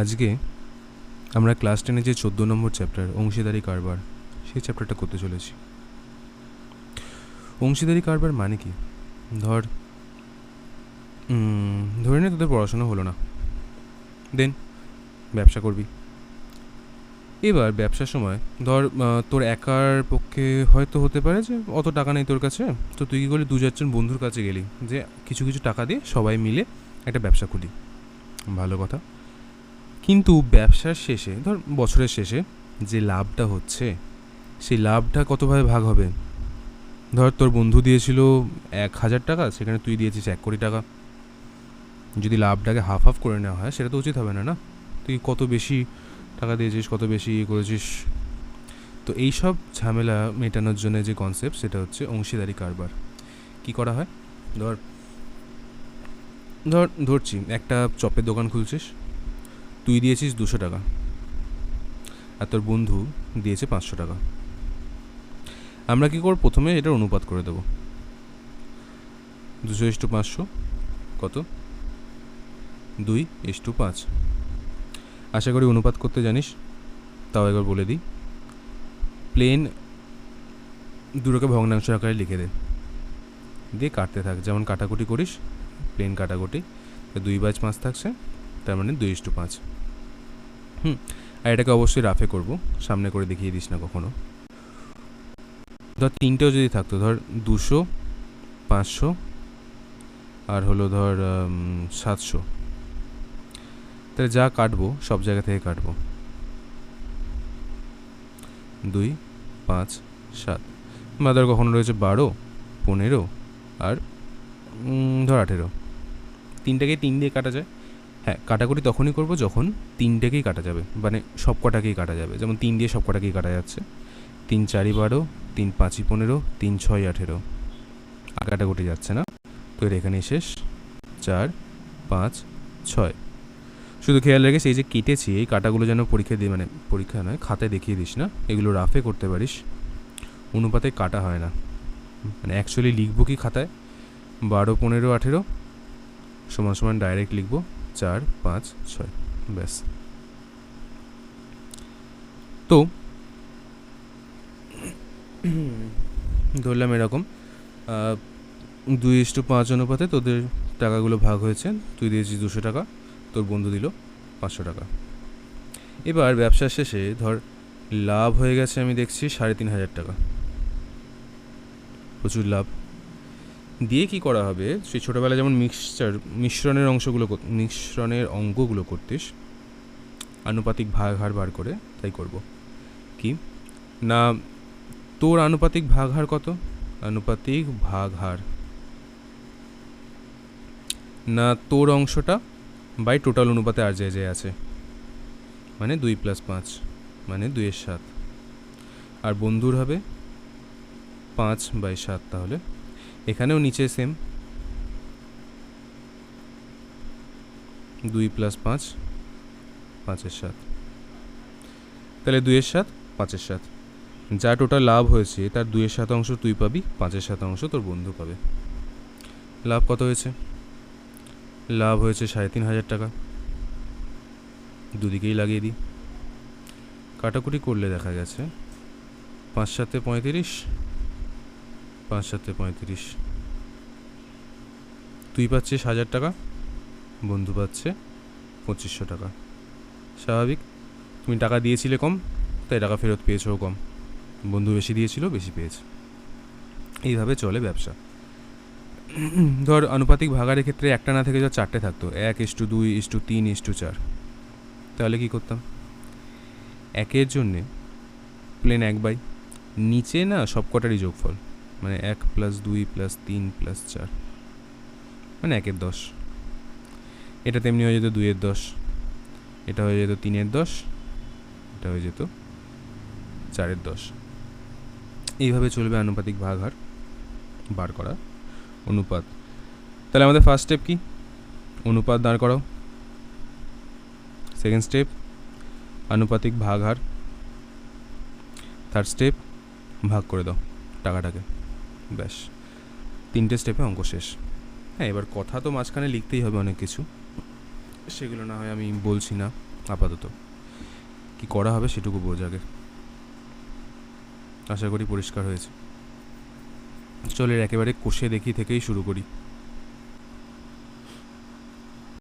আজকে আমরা ক্লাস টেনে যে চোদ্দ নম্বর চ্যাপ্টার, অংশীদারি কারবার, সেই চ্যাপ্টারটা করতে চলেছি। অংশীদারি কারবার মানে কি? ধর ধরে নে তোদের পড়াশোনা হলো না। দেন, ব্যবসা করবি। এবার ব্যবসার সময়, ধর তোর একার পক্ষে হয়তো হতে পারে যে অত টাকা নেই তোর কাছে, তো তুই কী করলি? দু চারজন বন্ধুর কাছে গেলি, যে কিছু কিছু টাকা দিয়ে সবাই মিলে একটা ব্যবসা খুলি। ভালো কথা। কিন্তু ব্যবসার শেষে, ধর বছরের শেষে যে লাভটা হচ্ছে, সেই লাভটা কতভাবে ভাগ হবে? ধর তোর বন্ধু দিয়েছিল এক হাজার টাকা, সেখানে তুই দিয়েছিস এক কোটি টাকা। যদি লাভটাকে হাফ হাফ করে নেওয়া হয়, সেটা তো উচিত হবে না না? তুই কত বেশি টাকা দিয়েছিস, কত বেশি ইয়ে করেছিস? তো এই সব ঝামেলা মেটানোর জন্য যে কনসেপ্ট সেটা হচ্ছে অংশীদারি কারবার। কি করা হয়? ধর ধর ধরছি, একটা চপের দোকান খুলছিস তুই দিয়েছিস দুশো টাকা। আর তোর বন্ধু দিয়েছে পাঁচশো টাকা। আমরা কী করব? প্রথমে এটার অনুপাত করে দেবো। দুশো ইস্টু পাঁচশো, কত? দুই ইস্টু পাঁচ। আশা করি অনুপাত করতে জানিস, তাও একবার বলে দিই। প্লেন দুটোকে ভগ্নাংশ আকারে লিখে দে। দিয়ে কাটতে থাক, যেমন কাটাকুটি করিস, প্লেন কাটাকুটি। দুই বাজ পাঁচ থাকছে। তার মানে দুই ইস্টু পাঁচ। হুম, আর এটাকে অবশ্যই রাফে করব। সামনে করে দেখিয়ে দিস না কখনো। ধর তিনটেও যদি থাকতো, ধর দুশো, পাঁচশো, আর হলো ধর সাতশো। তাহলে যা কাটবো, সব জায়গা থেকে কাটবো। দুই, পাঁচ, সাত। বা ধর কখনো রয়েছে বারো, পনেরো, আর ধর আঠেরো। তিনটাকে তিন দিয়ে কাটা যায়। হ্যাঁ কাটাকুটি তখনই করব যখন তিনটেকেই কাটা যাবে। মানে সব কটাকেই কাটা যাবে। যেমন তিন দিয়ে সব কটাকেই কাটা যাচ্ছে। তিন চারি বারো, তিন পাঁচই পনেরো, তিন ছয় আঠেরো। কাটাকুটি যাচ্ছে না। তো এর এখানেই শেষ। চার, পাঁচ, ছয়। শুধু খেয়াল রেখে সেই যে কেটেছি, এই কাটাগুলো যেন পরীক্ষা দিয়ে মানে পরীক্ষা নয়, খাতায় দেখিয়ে দিস না। এগুলো রাফে করতে পারিস। অনুপাতে কাটা হয় না। মানে অ্যাকচুয়ালি লিখব কি খাতায়? বারো, পনেরো, আঠেরো। সমান সমান ডাইরেক্ট লিখব। চার, পাঁচ, ছয়। ব্যাস। তো ধরলাম এরকম দুই ইস্টু পাঁচ অনুপাতে তোদের টাকাগুলো ভাগ হয়েছে, তুই দিয়েছিস দুশো টাকা, তোর বন্ধু দিল পাঁচশো টাকা। এবার ব্যবসার শেষে ধর লাভ হয়ে গেছে আমি দেখছি সাড়ে তিন হাজার টাকা। প্রচুর লাভ। দিয়ে কি করা হবে? সেই ছোটোবেলায় যেমন মিক্সচার মিশ্রণের অংশগুলো মিশ্রণের অঙ্গগুলো করতিস, আনুপাতিক ভাগ হার বার করে, তাই করব। কি? না, তোর আনুপাতিক ভাগ হার কত? আনুপাতিক ভাগ হার না, তোর অংশটা বাই টোটাল অনুপাতে আর যে যে আছে। মানে দুই প্লাস পাঁচ মানে দুইয়ের সাত। আর বন্ধুর হবে পাঁচ বাই সাত তাহলে। এখানেও নিচে সেম দুই প্লাস পাঁচ, পাঁচের সাত। তাহলে দুইয়ের সাত, পাঁচের সাত। যা টোটাল লাভ হয়েছে, তার দুইয়ের শতাংশ তুই পাবি, পাঁচের শতাংশ তোর বন্ধু পাবে। লাভ কত হয়েছে? লাভ হয়েছে সাড়ে তিন হাজার টাকা। দুদিকেই লাগিয়ে দিই। কাটাকুটি করলে দেখা গেছে, পাঁচ সাতে পঁয়ত্রিশ পাঁচ সাতে পঁয়ত্রিশ। তুই পাচ্ছিস হাজার টাকা, বন্ধু পাচ্ছে পঁচিশশো টাকা। স্বাভাবিক, তুমি টাকা দিয়েছিলে কম, তাই টাকা ফেরত পেয়েছ কম। বন্ধু বেশি দিয়েছিল, বেশি পেয়েছে। এইভাবে চলে ব্যবসা। ধর, আনুপাতিক ভাগারের ক্ষেত্রে একটা না থেকে যা চারটে থাকতো। এক ইস্টু দুই ইস্টু তিন ইস্টু চার। তাহলে কী করতাম? একের জন্যে প্লেন এক বাই। নিচে না সব কটারই যোগফল। মানে এক প্লাস দুই প্লাস তিন প্লাস চার। মানে একের দশ। এটা তেমনি হয়ে যেত দুইয়ের দশ। এটা হয়ে যেত তিনের দশ। এটা হয়ে যেত চারের দশ। এইভাবে চলবে আনুপাতিক ভাগ হার বার করা অনুপাত। তাহলে আমাদের ফার্স্ট স্টেপ কি? অনুপাত দাঁড় করাও। সেকেন্ড স্টেপ আনুপাতিক ভাগ হার থার্ড স্টেপ ভাগ করে দাও টাকাটাকে। ব্যাস। তিনটে স্টেপে অঙ্ক শেষ। হ্যাঁ এবার কথা তো মাঝখানে লিখতেই হবে অনেক কিছু। সেগুলো না হয় আমি বলছি না, আপাতত। কি করা হবে সেটুকু বোঝাগে আশা করি পরিষ্কার হয়েছে। চলে একেবারে কষে দেখি থেকেই শুরু করি।